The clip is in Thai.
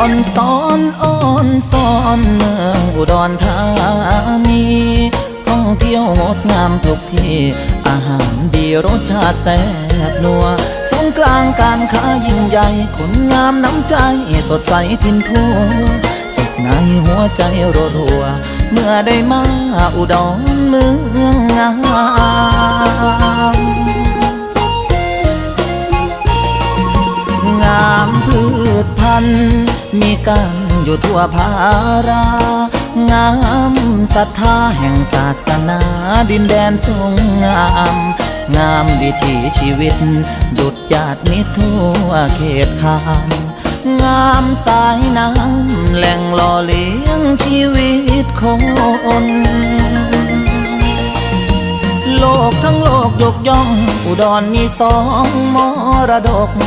อ่อนซ้อนอ่อนซ้อนเมืองอุดรธานีท่องเที่ยวงดงามทุกที่ อาหารดีรสชาติแซ่บนัวสงกลางการค้ายิ่งใหญ่คนงามน้ำใจสดใสทินทั่วสุขในหัวใจรัวเมื่อได้มาอุดรเมืองงาม พัน มีกันอยู่ทั่วภารา งามศรัทธาแห่งศาสนาดินแดนทรงงาม งามวิถีชีวิต หยุดญาติมิทั่วเขตคามงามสายน้ำแหล่งหล่อเลี้ยงชีวิตคนโลกทั้งโลกยกย่อง อุดรมีสองมรดก